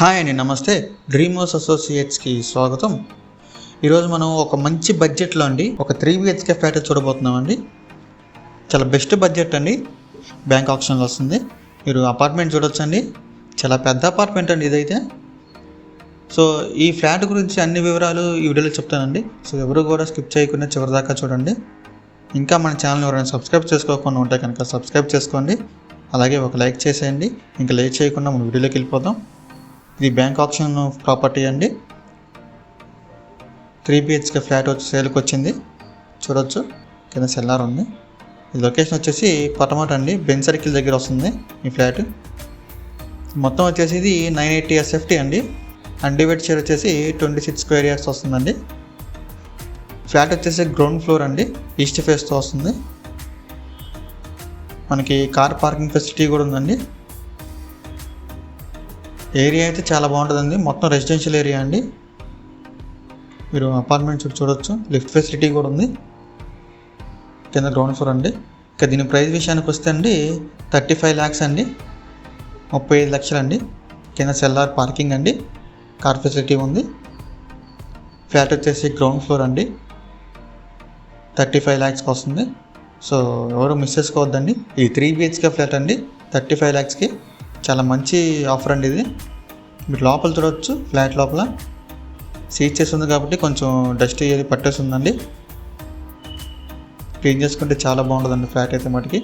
Hi అండి నమస్తే. Dreamers అసోసియేట్స్కి స్వాగతం. ఈరోజు మనం ఒక మంచి బడ్జెట్లో అండి ఒక త్రీ బిహెచ్కే ఫ్లాట్ చూడబోతున్నామండి. చాలా బెస్ట్ బడ్జెట్ అండి బ్యాంక్ ఆప్షన్లో వస్తుంది. మీరు అపార్ట్మెంట్ చూడొచ్చండి చాలా పెద్ద అపార్ట్మెంట్ అండి ఇదైతే. సో ఈ ఫ్లాట్ గురించి అన్ని వివరాలు ఈ వీడియోలో చెప్తానండి. సో ఎవరు కూడా స్కిప్ చేయకుండా చివరిదాకా చూడండి. ఇంకా మన ఛానల్ ఎవరైనా సబ్స్క్రైబ్ చేసుకోకుండా ఉంటే కనుక సబ్స్క్రైబ్ చేసుకోండి. అలాగే ఒక లైక్ చేసేయండి. ఇంకా లేట్ చేయకుండా మన వీడియోలోకి వెళ్ళిపోతాం ఇది బ్యాంక్ ఆప్షన్ ప్రాపర్టీ అండి. త్రీ బిహెచ్కే ఫ్లాట్ వచ్చి సేల్కి వచ్చింది. చూడొచ్చు. కింద సెల్లార్ ఉంది. ఈ లొకేషన్ వచ్చేసి పటమట అండి. బెన్ సర్కిల్ దగ్గర వస్తుంది ఈ ఫ్లాట్. మొత్తం వచ్చేసి ఇది నైన్ ఎయిటీ ఎస్ఎఫ్టీ అండి. అన్డివైడ్ షేర్ వచ్చేసి ట్వంటీ సిక్స్ స్క్వేర్ ఇయర్స్ వస్తుందండి. ఫ్లాట్ వచ్చేసి గ్రౌండ్ ఫ్లోర్ అండి. ఈస్ట్ ఫేస్తో వస్తుంది. మనకి కార్ పార్కింగ్ ఫెసిలిటీ కూడా ఉందండి. ఏరియా అయితే చాలా బాగుంటుందండి. మొత్తం రెసిడెన్షియల్ ఏరియా అండి. మీరు అపార్ట్మెంట్స్ చూడొచ్చు. లిఫ్ట్ ఫెసిలిటీ కూడా ఉంది. కింద గ్రౌండ్ ఫ్లోర్ అండి. ఇక దీని ప్రైస్ విషయానికి వస్తే అండి థర్టీ ఫైవ్ ల్యాక్స్ అండి. ముప్పై ఐదు లక్షలు అండి. కింద సెల్లార్ పార్కింగ్ అండి. కార్ ఫెసిలిటీ ఉంది. ఫ్లాట్ వచ్చేసి గ్రౌండ్ ఫ్లోర్ అండి. థర్టీ ఫైవ్ ల్యాక్స్కి వస్తుంది. సో ఎవరు మిస్ చేసుకోవద్దండి. ఇది త్రీ బిహెచ్కే ఫ్లాట్ అండి. థర్టీ ఫైవ్ ల్యాక్స్కి చాలా మంచి ఆఫర్ అండి ఇది. మీరు లోపల చూడవచ్చు ఫ్లాట్ లోపల. సీట్ చేసి ఉంది కాబట్టి కొంచెం డస్ట్ ఏది పట్టేస్తుందండి. క్లీన్ చేసుకుంటే చాలా బాగుంటుందండి ఫ్లాట్ అయితే మటుకి.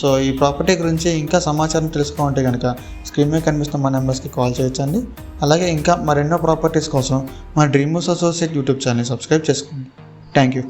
సో ఈ ప్రాపర్టీ గురించి ఇంకా సమాచారం తెలుసుకోవాలంటే కనుక స్క్రీన్ మీద కనిపిస్తున్న మా నెంబర్స్కి కాల్ చేయొచ్చండి. అలాగే ఇంకా మరెన్నో ప్రాపర్టీస్ కోసం మా డ్రీమూస్ అసోసియేట్ యూట్యూబ్ ఛానల్ సబ్స్క్రైబ్ చేసుకోండి. Thank you